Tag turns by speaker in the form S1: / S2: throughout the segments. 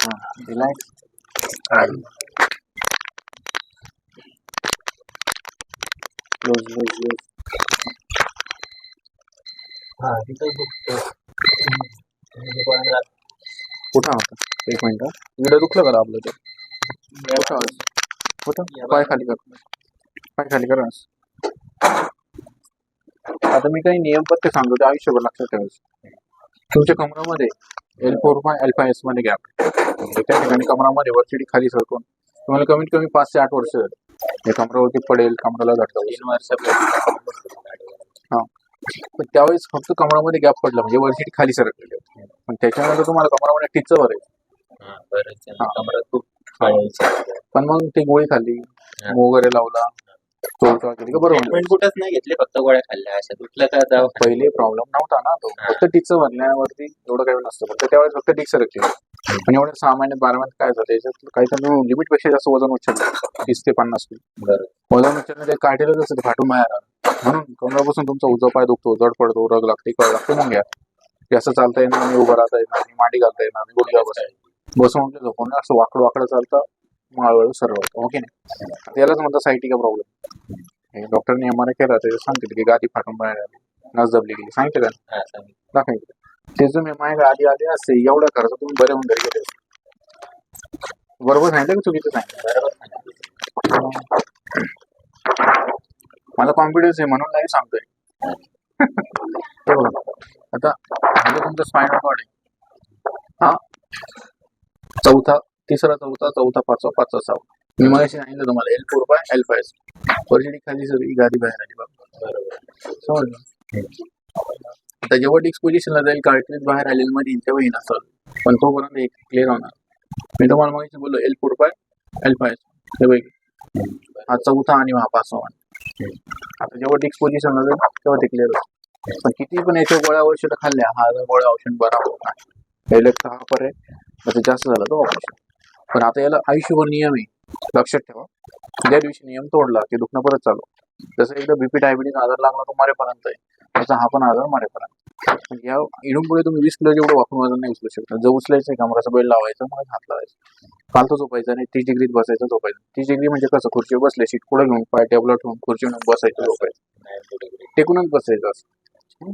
S1: हा
S2: हा तिथं दुखतं म्हणजे कोणाला
S1: कुठं होता एक मिनिट. इकडे दुखलं का आपलं ते? कुठं? कुठं? पाय खाली कर. पाय खाली कर आज. आता मी काही नियम पत्ते सांगतो ते आयुष्यभर लक्षात ठेवायचे. तुमच्या कमरामध्ये L four five L five एसमध्ये गॅप त्या ठिकाणी कमरामध्ये वरची खाली सरकून तुम्हाला कमीत कमी पाच ते आठ वर्ष झाली. हे कमरावरती पडेल कमराला बसेल.
S2: तीन वर्ष
S1: हा. पण त्यावेळेस फक्त कमरामध्ये गॅप पडला म्हणजे वरची खाली सरकलेली होती. पण त्याच्यानंतर तुम्हाला कमरामध्ये
S2: हा बरंच आहे. खूप खायचं
S1: पण मग ते गोळी खाल्ली वगैरे लावला. चोळचा केली का बरोबर.
S2: ट्रीटमेंट कुठंच नाही घेतली फक्त गोळ्या खाल्ल्या. अशा दुखलं का जाऊ
S1: पहिले प्रॉब्लेम नव्हता ना तो.
S2: हा.
S1: फक्त टिच्च भरल्यावरती एवढं काही नसतं. फक्त त्यावेळेस फक्त टिक सरकली पण एवढ्या सहा महिन्यात बारा महिन्यात काय झालं? याच्यात काहीतरी लिमिटपेक्षा जास्त वजन उचललं. तीस ते पन्नास किलो. वजन उचललं ते काटेलं कसं ते फाटून बाहेर आलं. म्हणून कमरापासून तुमचा उजवा पाय दुखतो जड पडतो रग लागते कळ लागते मग घ्या. ते असं चालता येणार नाही उभं राहता येणार नाही मांडी घालता येणार नाही गुडघ्या बसायला बसून म्हटलं झोपून असं वाकडं वाकडं चालतं. माळवळ सरळ ओके नाही आता यालाच म्हणतात सायटिका प्रॉब्लेम हे डॉक्टरने एम केला ते सांगतील की गादी फाटून बाहेर आली नस दबली गेली सांगितलं का
S2: हा.
S1: दाखवायचं ते तुम्ही माझ्या आधी आले असते एवढा खर्च तुम्ही बरे होऊन घरी गेले. बरोबर सांगितलं की चुकीचं सांगितलं. मला कॉन्फिडन्स आहे म्हणून नाही सांगतोय हे. आता हा जो तुमचा स्पायनल कॉर्ड आहे हा चौथा तिसरा चौथा चौथा पाचवा पाचवा सहावा. मी मग सांगितलं तुम्हाला L four by L five वरची खाली सगळी गादी बाहेर आली बाबा
S2: बरोबर
S1: समजलं? आता जेव्हा डिस्क जाईल कार्ट्रिज बाहेर आले मध्ये तेव्हा येणार असं पण तोपर्यंत एक क्लिअर होणार. मी तुम्हाला मग बोललो L four by L five हे बघ. हा चौथा आणि हा पाचवा. आता जेव्हा डिस्क जाईल तेव्हा ते क्लिअर होईल. पण किती पण याच्या गोळ्या औषध खाल्ल्या हा गोळ्या औषध बरा होत. नाही पहिले हा पर्याय जास्त झालं तो ऑपरेशन पण आता याला आयुष्यभर नियम आहे. लक्षात ठेवा. ज्या दिवशी नियम तोडला की दुखणं परत चालू. जसं एकदा बीपी डायबिटीज आजार लागला तो मरेपर्यंत आहे. तसा हा पण आजार मरेपर्यंत. पण या इडून पुढे तुम्ही वीस किलो जेवढं वापरून वजन नाही उचलू शकता. जर उचलायचं कमराचा बेल लावायचा मग हात लावायचा. फालतू झोपायचं नाही तीस डिग्रीत बसायचं झोपायचं. तीस डिग्री म्हणजे कसं? खुर्चीवर बसले सीट पुढे घेऊन पाय टेबलवर ठेवून खुर्चीवर बसायचं झोपायचं. टेकूनच बसायचं असं?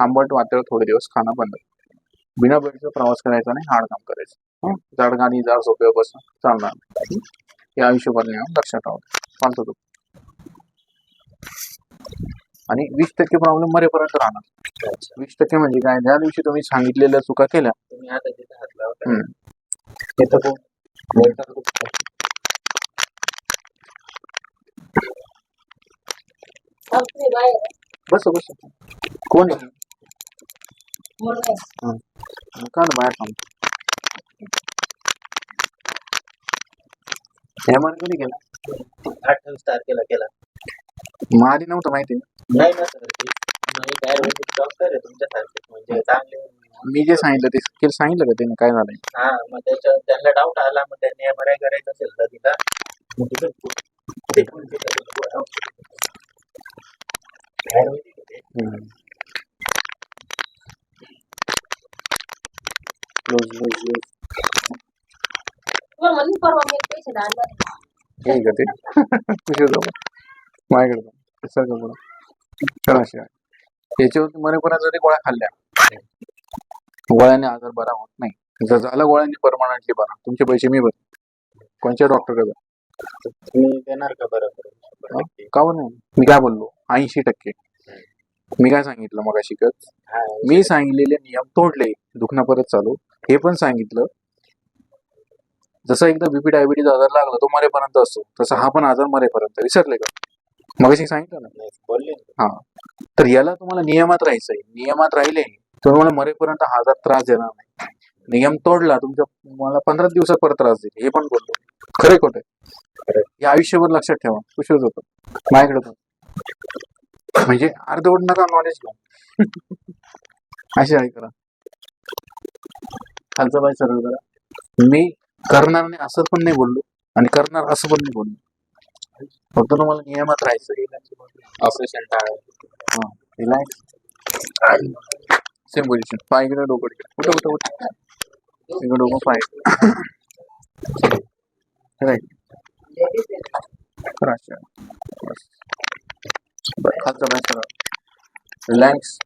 S1: आंबट वातळ थोडे दिवस खाणं बंद. बिना बेडचा प्रवास करायचा नाही हाड काम करायचं. हं? जाड गाणी जाड झोप्यावर बसून चालणार. नाही हं? हे आयुष्यभर नियम लक्षात ठेवा फालतू झोप आणि वीस टक्के प्रॉब्लेम मरेपर्यंत राहणार. वीस टक्के म्हणजे काय? ज्या दिवशी तुम्ही सांगितलेल्या चुका केल्या. बस बस. कोण आहे? का ना बाहेर थांब. मन कधी गेला.
S2: अठ्ठावीस तारखेला केला
S1: मग आधी नव्हतं माहिती.
S2: नाही ना सर ते म्हणजे आयुर्वेदिक डॉक्टर आहे तुमच्यासारखे म्हणजे चांगले.
S1: मी जे सांगितलं ते स्किल सांगितलं का त्याने? काय झालंय
S2: हा मग त्याच्या त्यांना डाऊट आला मग त्यांनी एम आर आय करायचं असेल तर तिला. मग तिथं ते त्याचं आयुर्वेदिक आहे ते.
S1: क्लोज
S3: म्हणून परवा मी एक patient आणला नाही.
S1: का ते? तुझ्या जवळ माझ्याकडे बघ. ते सगळं बघ. चल अशी आहे याच्यावरती मरेपर्यंत जरी गोळ्या खाल्ल्या. गोळ्याने आजार बरा होत नाही. जर झालं गोळ्यांनी परमानंटली बरा. तुमचे पैसे मी भर कोणत्या डॉक्टरकडे जा
S2: तुम्ही देणार का बरं?
S1: का बरं नाही? मी काय बोललो? ऐंशी टक्के. मी काय सांगितलं मग शिकत
S2: हा,
S1: मी सांगितलेले नियम तोडले दुखणं परत चालू. हे पण सांगितलं. जसं एकदा बीपी डायबिटीज आजार लागला तो मरेपर्यंत असतो. तसा हा पण आजार मरेपर्यंत. विसरले का? मग सांगितलं ना?
S2: बोलले ना.
S1: तर याला तुम्हाला नियमात राहायचंय. नियमात राहिले तर तुम्हाला मरेपर्यंत हा आजार त्रास देणार नाही. नियम तोडला तुमच्या मला पंधरा दिवसात परत त्रास देईल. हे पण बोलतो खरे खोटे. हे आयुष्यभर लक्षात ठेवा. कुशल होतं. माझ्याकडे म्हणजे अर्धवट नका नॉलेज घेऊ अशी आहे करा. खालचा बाय सरळ करा. मी करणार नाही असं पण नाही बोललो आणि करणार असं पण नाही बोललो. फक्त तुम्हाला नियमात राहायचं
S2: ऑपरेशन टाळायचं
S1: हा रिलॅक्स सेम पोझिशन पाय इकडे डोकं कुठं कुठं कुठं इकडे उभं फाईट राईट करा बस. बरं खालचा बॅस करा रिलॅक्स